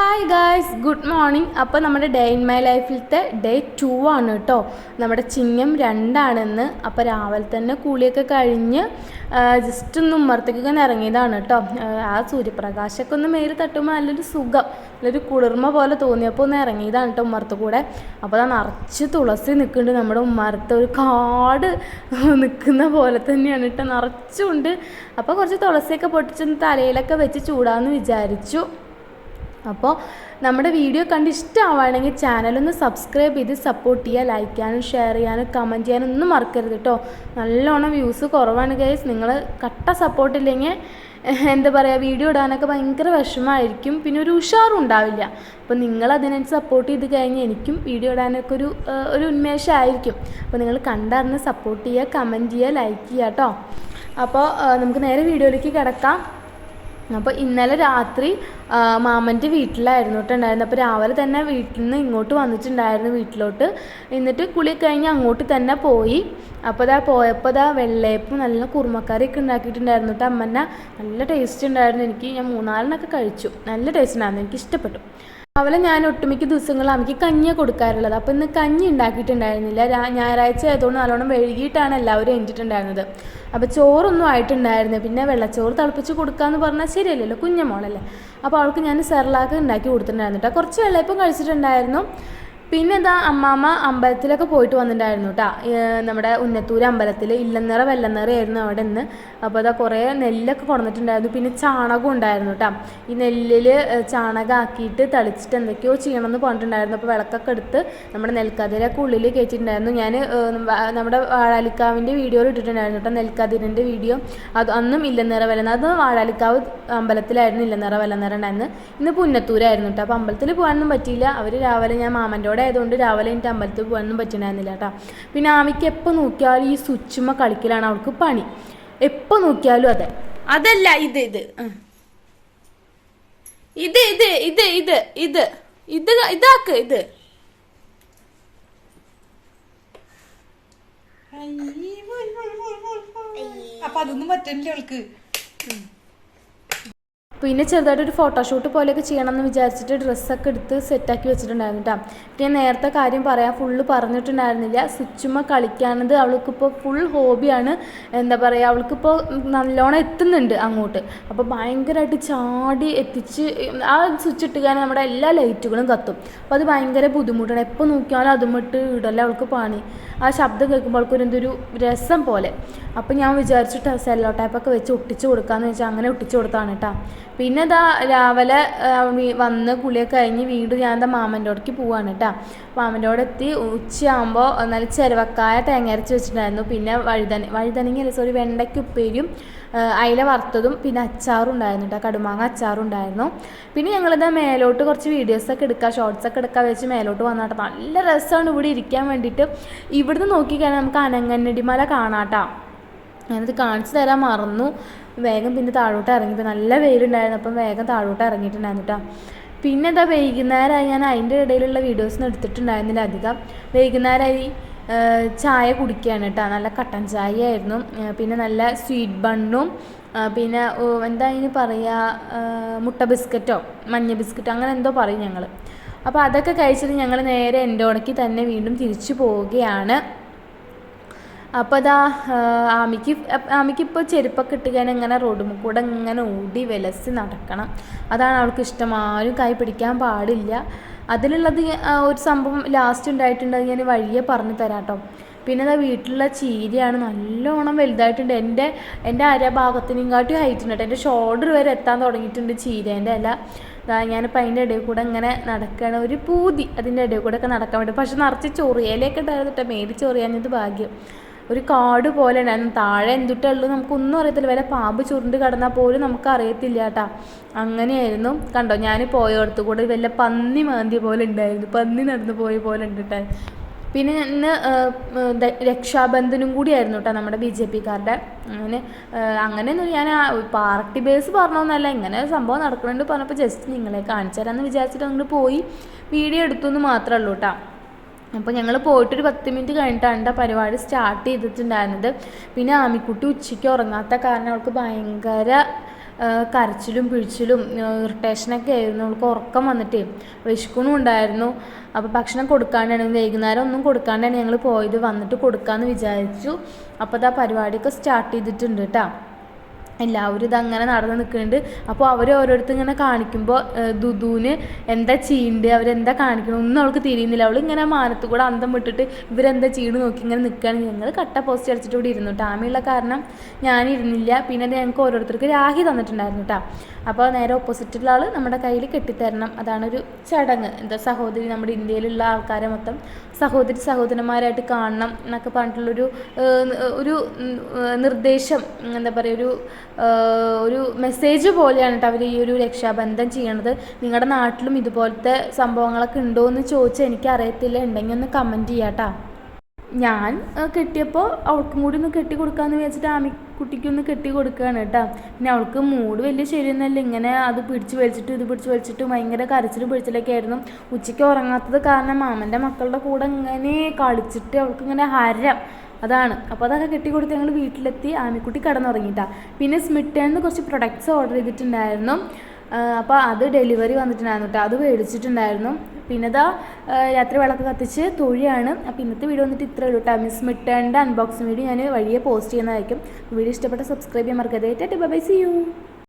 Hi guys good morning അപ്പോൾ നമ്മുടെ day in my ലൈഫിലത്തെ ഡേ ടു ആണ് കേട്ടോ നമ്മുടെ ചിങ്ങം രണ്ടാണെന്ന്. അപ്പോൾ രാവിലെ തന്നെ കൂളിയൊക്കെ കഴിഞ്ഞ് ജസ്റ്റ് ഒന്ന് ഉമ്മർത്തേക്കൊക്കെ ഇറങ്ങിയതാണ് കേട്ടോ ആ സൂര്യപ്രകാശമൊക്കെ ഒന്ന് മേൽ തട്ടുമ്പോൾ നല്ലൊരു സുഖം നല്ലൊരു കുളിർമ പോലെ തോന്നിയപ്പോൾ ഒന്ന് ഇറങ്ങിയതാണ് കേട്ടോ ഉമ്മറത്ത് കൂടെ. അപ്പോൾ അത് നിറച്ച് തുളസി നിൽക്കുന്നുണ്ട് നമ്മുടെ ഉമ്മറത്ത്. ഒരു കാട് നിൽക്കുന്ന പോലെ തന്നെയാണ് കേട്ടോ നിറച്ചുണ്ട്. അപ്പോൾ കുറച്ച് തുളസിയൊക്കെ പൊട്ടിച്ചൊന്ന് തലയിലൊക്കെ വെച്ച് ചൂടാമെന്ന് വിചാരിച്ചു. അപ്പോൾ നമ്മുടെ വീഡിയോ കണ്ട് ഇഷ്ടമാവുകയാണെങ്കിൽ ചാനലൊന്ന് സബ്സ്ക്രൈബ് ചെയ്ത് സപ്പോർട്ട് ചെയ്യുക ലൈക്ക് ചെയ്യാനും ഷെയർ ചെയ്യാനും കമന്റ് ചെയ്യാനും ഒന്നും മറക്കരുത് കേട്ടോ. നല്ലോണം വ്യൂസ് കുറവാണ് ഗൈസ് നിങ്ങൾ കട്ട സപ്പോർട്ട് ഇല്ലെങ്കിൽ എന്താ പറയുക വീഡിയോ ഇടാനൊക്കെ ഭയങ്കര വിഷമമായിരിക്കും. പിന്നെ ഒരു ഉഷാറും ഉണ്ടാവില്ല. അപ്പോൾ നിങ്ങൾ അതിനനുസരിച്ച് സപ്പോർട്ട് ചെയ്ത് കഴിഞ്ഞാൽ എനിക്കും വീഡിയോ ഇടാനൊക്കെ ഒരു ഒരു ഉന്മേഷമായിരിക്കും. അപ്പോൾ നിങ്ങൾ കണ്ടറിഞ്ഞ് സപ്പോർട്ട് ചെയ്യുക കമന്റ് ചെയ്യുക ലൈക്ക് ചെയ്യുക കേട്ടോ. അപ്പോൾ നമുക്ക് നേരെ വീഡിയോയിലേക്ക് കിടക്കാം. അപ്പോൾ ഇന്നലെ രാത്രി മാമന്റെ വീട്ടിലായിരുന്നു കേട്ടോ ഉണ്ടായിരുന്നത്. അപ്പോൾ രാവിലെ തന്നെ വീട്ടിൽ നിന്ന് ഇങ്ങോട്ട് വന്നിട്ടുണ്ടായിരുന്നു വീട്ടിലോട്ട്. എന്നിട്ട് കുളി കഴിഞ്ഞ് അങ്ങോട്ട് തന്നെ പോയി. അപ്പോൾ ഇതാ പോയപ്പോൾ ഇതാ വെള്ളയപ്പം നല്ല കുറുമക്കറിയൊക്കെ ഉണ്ടാക്കിയിട്ടുണ്ടായിരുന്നു കേട്ടോ അമ്മന്നെ നല്ല ടേസ്റ്റ് ഉണ്ടായിരുന്നു. എനിക്ക് ഞാൻ മൂന്നാലിനൊക്കെ കഴിച്ചു. നല്ല ടേസ്റ്റ് ഉണ്ടായിരുന്നു. എനിക്ക് ഇഷ്ടപ്പെട്ടു. രാവിലെ ഞാൻ ഒട്ടുമിക്ക ദിവസങ്ങളിൽ അമ്മയ്ക്ക് കഞ്ഞ കൊടുക്കാറുള്ളത്. അപ്പോൾ ഇന്ന് കഞ്ഞി ഉണ്ടാക്കിയിട്ടുണ്ടായിരുന്നില്ല. ഞായറാഴ്ച ആയതുകൊണ്ട് നല്ലോണം വൈകിട്ടാണ് എല്ലാവരും എണീറ്റിട്ടുണ്ടായിരുന്നത്. അപ്പോൾ ചോറൊന്നും ആയിട്ടുണ്ടായിരുന്നു പിന്നെ വെള്ളച്ചോറ് തിളപ്പിച്ച് കൊടുക്കാന്ന് പറഞ്ഞാൽ ശരിയല്ലല്ലോ കുഞ്ഞമോളല്ലേ? അപ്പോൾ അവൾക്ക് ഞാൻ സെർലാക്ക് ഉണ്ടാക്കി കൊടുത്തിട്ടുണ്ടായിരുന്നു കേട്ടോ കുറച്ച് വെള്ളയപ്പം കഴിച്ചിട്ടുണ്ടായിരുന്നു. പിന്നെ അമ്മാമ്മ അമ്പലത്തിലൊക്കെ പോയിട്ട് വന്നിട്ടുണ്ടായിരുന്നു കേട്ടോ നമ്മുടെ ഉന്നത്തൂർ അമ്പലത്തിൽ ഇല്ലനിറ വെള്ളനിറ ആയിരുന്നു അവിടെ നിന്ന് അപ്പോൾ അതാ കുറേ നെല്ലൊക്കെ കൊടുത്തിട്ടുണ്ടായിരുന്നു പിന്നെ ചാണകം ഉണ്ടായിരുന്നു കേട്ടോ ഈ നെല്ലിൽ ചാണകമാക്കിയിട്ട് തളിച്ചിട്ട് എന്തൊക്കെയോ ചെയ്യണമെന്ന് പറഞ്ഞിട്ടുണ്ടായിരുന്നു. അപ്പോൾ വിളക്കൊക്കെ എടുത്ത് നമ്മുടെ നെൽക്കതിരൊക്കെ ഉള്ളിൽ കയറ്റിയിട്ടുണ്ടായിരുന്നു. ഞാൻ നമ്മുടെ വാഴാലിക്കാവിന്റെ വീഡിയോയിൽ ഇട്ടിട്ടുണ്ടായിരുന്നു കേട്ടോ നെൽക്കതിരിന്റെ വീഡിയോ. അത് അന്നും ഇല്ലനിറ വെല്ലനിറ. അത് വാഴാലിക്കാവ് അമ്പലത്തിലായിരുന്നു ഇല്ലനിറ വെല്ലനിറ ഉണ്ടായിരുന്നു ഇന്ന് പുന്നത്തൂരായിരുന്നു കേട്ടോ അപ്പോൾ അമ്പലത്തിൽ പോകാനൊന്നും പറ്റിയില്ല. അവർ രാവിലെ ഞാൻ മാമന്റെ കൂടെ ആയതുകൊണ്ട് രാവിലെ എനിക്ക് അമ്പലത്തിൽ പോകാനൊന്നും പറ്റണമായിരുന്നില്ല കേട്ടോ പിന്നെ ആമിക്ക് എപ്പോൾ നോക്കിയാലും ഈ സ്വിച്ചുമ്മ കളിക്കലാണ് അവൾക്ക് പണി. എപ്പോൾ നോക്കിയാലും അതെ. അതല്ല ഇത് ഇത്. ഇത് ഇത് ഇത് ഇത് ഇത്. ഇത് ഇതാക്ക് ഇത്. അപ്പൊ അതൊന്നും പറ്റില്ല അവൾക്ക്. പിന്നെ ചെറുതായിട്ടൊരു ഫോട്ടോഷൂട്ട് പോലെയൊക്കെ ചെയ്യണമെന്ന് വിചാരിച്ചിട്ട് ഡ്രസ്സൊക്കെ എടുത്ത് സെറ്റാക്കി വെച്ചിട്ടുണ്ടായിരുന്നു കേട്ടോ പിന്നെ നേരത്തെ കാര്യം പറയാൻ ഫുള്ള് പറഞ്ഞിട്ടുണ്ടായിരുന്നില്ല. സ്വിച്ചുമ്മ കളിക്കാനത് അവൾക്കിപ്പോൾ ഫുൾ ഹോബിയാണ് എന്താ പറയുക അവൾക്കിപ്പോൾ നല്ലോണം എത്തുന്നുണ്ട് അങ്ങോട്ട്. അപ്പോൾ ഭയങ്കരമായിട്ട് ചാടി എത്തിച്ച് ആ സ്വിച്ച് ഇട്ട് കഴിഞ്ഞാൽ നമ്മുടെ എല്ലാ ലൈറ്റുകളും കത്തും. അപ്പോൾ അത് ഭയങ്കര ബുദ്ധിമുട്ടാണ്. എപ്പോൾ നോക്കിയാലും അതും ഇട്ട് ഇടല്ല അവൾക്ക് പണി. ആ ശബ്ദം കേൾക്കുമ്പോൾ അവൾക്കൊരു എന്തൊരു രസം പോലെ. അപ്പോൾ ഞാൻ വിചാരിച്ചിട്ട് സെല്ലോ ടൈപ്പൊക്കെ വെച്ച് ഒട്ടിച്ച് കൊടുക്കാമെന്ന് വെച്ചാൽ അങ്ങനെ ഒട്ടിച്ച് കൊടുത്താണ് കേട്ടോ പിന്നെ ഇതാ രാവിലെ വന്ന് കുളിയൊക്കെ കഴിഞ്ഞ് വീണ്ടും ഞാൻ എന്താ മാമന്റെ അവിടേക്ക് പോവാണ് കേട്ടോ മാമന്റെ അവിടെ എത്തി. ഉച്ചയാകുമ്പോൾ നല്ല ചെരുവക്കായ തേങ്ങ അരച്ച് വെച്ചിട്ടുണ്ടായിരുന്നു. പിന്നെ വഴുതന വഴുതനങ്ങ അല്ല സോറി വെണ്ടയ്ക്ക് ഉപ്പേരിയും അയില വറുത്തതും പിന്നെ അച്ചാറും ഉണ്ടായിരുന്നു കേട്ടോ കടുമാങ്ങ അച്ചാറും ഉണ്ടായിരുന്നു. പിന്നെ ഞങ്ങളിതാ മേലോട്ട് കുറച്ച് വീഡിയോസൊക്കെ എടുക്കുക ഷോർട്സൊക്കെ എടുക്കുക വെച്ച് മേലോട്ട് വന്നാട്ടോ നല്ല രസമാണ് ഇവിടെ ഇരിക്കാൻ വേണ്ടിയിട്ട്. ഇവിടുന്ന് നോക്കിക്കഴിഞ്ഞാൽ നമുക്ക് അനങ്ങന്നടിമല കാണാട്ടോ ഞാനത് കാണിച്ചു തരാൻ മറന്നു. വേഗം പിന്നെ താഴോട്ട് ഇറങ്ങി. ഇപ്പം നല്ല വെയിലുണ്ടായിരുന്നു. അപ്പം വേഗം താഴോട്ട് ഇറങ്ങിയിട്ടുണ്ടായിരുന്നു കേട്ടോ. പിന്നെ എന്താ വൈകുന്നേരമായി ഞാൻ അതിന്റെ ഇടയിലുള്ള വീഡിയോസൊന്നും എടുത്തിട്ടുണ്ടായിരുന്നില്ല അധികം. വൈകുന്നേരമായി ചായ കുടിക്കുകയാണ് കേട്ടോ. നല്ല കട്ടൻ ചായ ആയിരുന്നു പിന്നെ നല്ല സ്വീറ്റ് ബണ്ണും പിന്നെ എന്താ അതിന് പറയുക മുട്ട ബിസ്ക്കറ്റോ മഞ്ഞ ബിസ്ക്കറ്റോ അങ്ങനെ എന്തോ പറയും ഞങ്ങൾ അപ്പോൾ അതൊക്കെ കഴിച്ചിട്ട് ഞങ്ങൾ നേരെ എന്റെ ഉടക്കി തന്നെ വീണ്ടും തിരിച്ചു പോവുകയാണ്. അപ്പോൾ അതാ ആമിക്ക് ആമിക്ക് ഇപ്പോൾ ചെരുപ്പൊക്കെ ഇട്ട് കഴിഞ്ഞാൽ ഇങ്ങനെ റോഡും കൂടെ ഇങ്ങനെ ഓടി വിലസി നടക്കണം. അതാണ് അവൾക്ക് ഇഷ്ടം. ആരും കൈ പിടിക്കാൻ പാടില്ല. അതിലുള്ളത് ഒരു സംഭവം ലാസ്റ്റ് ഉണ്ടായിട്ടുണ്ട് ഞാൻ വഴിയെ പറഞ്ഞു തരാം കേട്ടോ പിന്നെ അതാ വീട്ടിലുള്ള ചീരയാണ് നല്ലോണം വലുതായിട്ടുണ്ട്. എന്റെ എന്റെ അരഭാഗത്തിനും കാട്ടി ഹൈറ്റ് ഉണ്ട് എന്റെ ഷോൾഡർ വരെ എത്താൻ തുടങ്ങിയിട്ടുണ്ട് ചീരേന്റെ ഇല. ദാ ഞാനിപ്പോൾ അതിന്റെ ഇടയിൽ കൂടെ ഇങ്ങനെ നടക്കുകയാണ് ഒരു പൂതി അതിന്റെ ഇടയിൽ കൂടെ ഒക്കെ നടക്കാൻ വേണ്ടി. പക്ഷെ നിറച്ച് ചൊറിയലൊക്കെ ഉണ്ടായിരുന്നു മേടി ചൊറിയാഞ്ഞത് ഭാഗ്യം. ഒരു കാട് പോലെ ഉണ്ടായിരുന്നു താഴെ എന്തുട്ടുള്ളൂ നമുക്കൊന്നും അറിയത്തില്ല. വല്ല പാമ്പ് ചുരുണ്ട് കിടന്നാൽ പോലും നമുക്ക് അറിയത്തില്ല കേട്ടാ. അങ്ങനെയായിരുന്നു. കണ്ടോ ഞാൻ പോയോടത്ത് കൂടെ വല്ല പന്നി മാന്തിയ പോലെ ഉണ്ടായിരുന്നു. പന്നി നടന്നു പോയ പോലെ ഉണ്ട് പിന്നെ ഇന്ന് രക്ഷാബന്ധനും കൂടിയായിരുന്നു കേട്ടോ നമ്മുടെ ബി ജെ പിക്കാരുടെ. അങ്ങനെ അങ്ങനെയൊന്നും ഞാൻ പാർട്ടി ബേസ് പറഞ്ഞൊന്നല്ല. ഇങ്ങനെ സംഭവം നടക്കുന്നുണ്ട് പറഞ്ഞപ്പോൾ ജസ്റ്റ് നിങ്ങളെ കാണിച്ചു തരാമെന്ന് വിചാരിച്ചിട്ട് അങ്ങോട്ട് പോയി. വീഡിയോ എടുത്തു എന്ന് മാത്രമേ ഉള്ളൂ കേട്ടോ. അപ്പോൾ ഞങ്ങൾ പോയിട്ടൊരു പത്ത് മിനിറ്റ് കഴിഞ്ഞിട്ടാണ് ആ പരിപാടി സ്റ്റാർട്ട് ചെയ്തിട്ടുണ്ടായിരുന്നത്. പിന്നെ ആമിക്കുട്ടി ഉച്ചയ്ക്ക് ഉറങ്ങാത്ത കാരണം അവൾക്ക് ഭയങ്കര കരച്ചിലും പിഴിച്ചിലും ഇറിറ്റേഷനൊക്കെ ആയിരുന്നു. അവൾക്ക് ഉറക്കം വന്നിട്ട് വിശക്കണും ഉണ്ടായിരുന്നു. അപ്പോൾ ഭക്ഷണം കൊടുക്കാണ്ടാണ് വൈകുന്നേരം ഒന്നും കൊടുക്കാണ്ടാണ് ഞങ്ങൾ പോയത്. വന്നിട്ട് കൊടുക്കാമെന്ന് വിചാരിച്ചു. അപ്പോൾ അത് ആ പരിപാടിയൊക്കെ സ്റ്റാർട്ട് ചെയ്തിട്ടുണ്ട് കേട്ടോ എല്ലാവരും ഇതങ്ങനെ നടന്ന് നിൽക്കുന്നുണ്ട്. അപ്പോൾ അവർ ഓരോരുത്തർ ഇങ്ങനെ കാണിക്കുമ്പോൾ ദുദുവിന് എന്താ ചെയ്യേണ്ടത് അവരെന്താ കാണിക്കണം? ഒന്നും അവൾക്ക് തിരിയുന്നില്ല. അവൾ ഇങ്ങനെ മാനത്ത് കൂടെ അന്തം വിട്ടിട്ട് ഇവരെന്താ ചെയ്യണ് നോക്കി ഇങ്ങനെ നിൽക്കുകയാണ് ഞങ്ങൾ കട്ട പോസ്റ്റ് അടിച്ചിട്ട് ഇവിടെ ഇരുന്നു ആമയുള്ള കാരണം ഞാൻ ഇരുന്നില്ല. പിന്നെ ഞങ്ങൾക്ക് ഓരോരുത്തർക്ക് രാഹി തന്നിട്ടുണ്ടായിരുന്നു കേട്ടോ അപ്പോൾ നേരെ ഓപ്പോസിറ്റുള്ള ആൾ നമ്മുടെ കയ്യിൽ കെട്ടിത്തരണം. അതാണൊരു ചടങ്ങ്. എന്താ സഹോദരി നമ്മുടെ ഇന്ത്യയിലുള്ള ആൾക്കാരെ മൊത്തം സഹോദരി സഹോദരന്മാരായിട്ട് കാണണം എന്നൊക്കെ പറഞ്ഞിട്ടുള്ളൊരു ഒരു നിർദ്ദേശം. എന്താ പറയുക ഒരു ഒരു മെസ്സേജ് പോലെയാണ് കേട്ടോ അവർ ഈ ഒരു രക്ഷാബന്ധം ചെയ്യണത്. നിങ്ങളുടെ നാട്ടിലും ഇതുപോലത്തെ സംഭവങ്ങളൊക്കെ ഉണ്ടോ എന്ന് ചോദിച്ചാൽ എനിക്ക് അറിയത്തില്ല ഉണ്ടെങ്കിൽ ഒന്ന് കമന്റ് ചെയ്യാം കേട്ടോ ഞാൻ കെട്ടിയപ്പോൾ അവൾക്കും കൂടി ഒന്ന് കെട്ടി കൊടുക്കാമെന്ന് വിചാരിച്ചിട്ട് ആമിക്കുട്ടിക്കൊന്ന് കെട്ടി കൊടുക്കുകയാണ് കേട്ടോ പിന്നെ അവൾക്ക് മൂഡ് വലിയ ശരിയൊന്നുമല്ല. ഇങ്ങനെ അത് പിടിച്ച് വലിച്ചിട്ട് ഇത് പിടിച്ച് വലിച്ചിട്ട് ഭയങ്കര കരച്ചിൽ പിടിച്ചിലൊക്കെ ആയിരുന്നു. ഉച്ചയ്ക്ക് ഉറങ്ങാത്തത് കാരണം മാമന്റെ മക്കളുടെ കൂടെ ഇങ്ങനെ കളിച്ചിട്ട് അവൾക്ക് ഇങ്ങനെ ഹരം. അതാണ്. അപ്പോൾ അതൊക്കെ കെട്ടിക്കൊടുത്ത് ഞങ്ങൾ വീട്ടിലെത്തി ആമിക്കുട്ടി കിടന്നുറങ്ങിയിട്ടാ പിന്നെ സ്മിറ്റേന്ന് കുറച്ച് പ്രൊഡക്ട്സ് ഓർഡർ ചെയ്തിട്ടുണ്ടായിരുന്നു. അപ്പോൾ അത് ഡെലിവറി വന്നിട്ടുണ്ടായിരുന്നു കേട്ടോ അത് മേടിച്ചിട്ടുണ്ടായിരുന്നു. പിന്നെ ഇതാ രാത്രി വിളക്ക് കത്തിച്ച് തൊഴിയാണ്. അപ്പോൾ ഇന്നത്തെ വീഡിയോ വന്നിട്ട് ഇത്രയേ ഉള്ളൂ കേട്ടോ മിസ് മിട്ടേന്റെ അൺബോക്സിംഗ് വീഡിയോ ഞാൻ വഴിയെ പോസ്റ്റ് ചെയ്യുന്നതായിരിക്കും. വീഡിയോ ഇഷ്ടപ്പെട്ട സബ്സ്ക്രൈബ് ചെയ്യാൻ മറക്കരുത്. By C U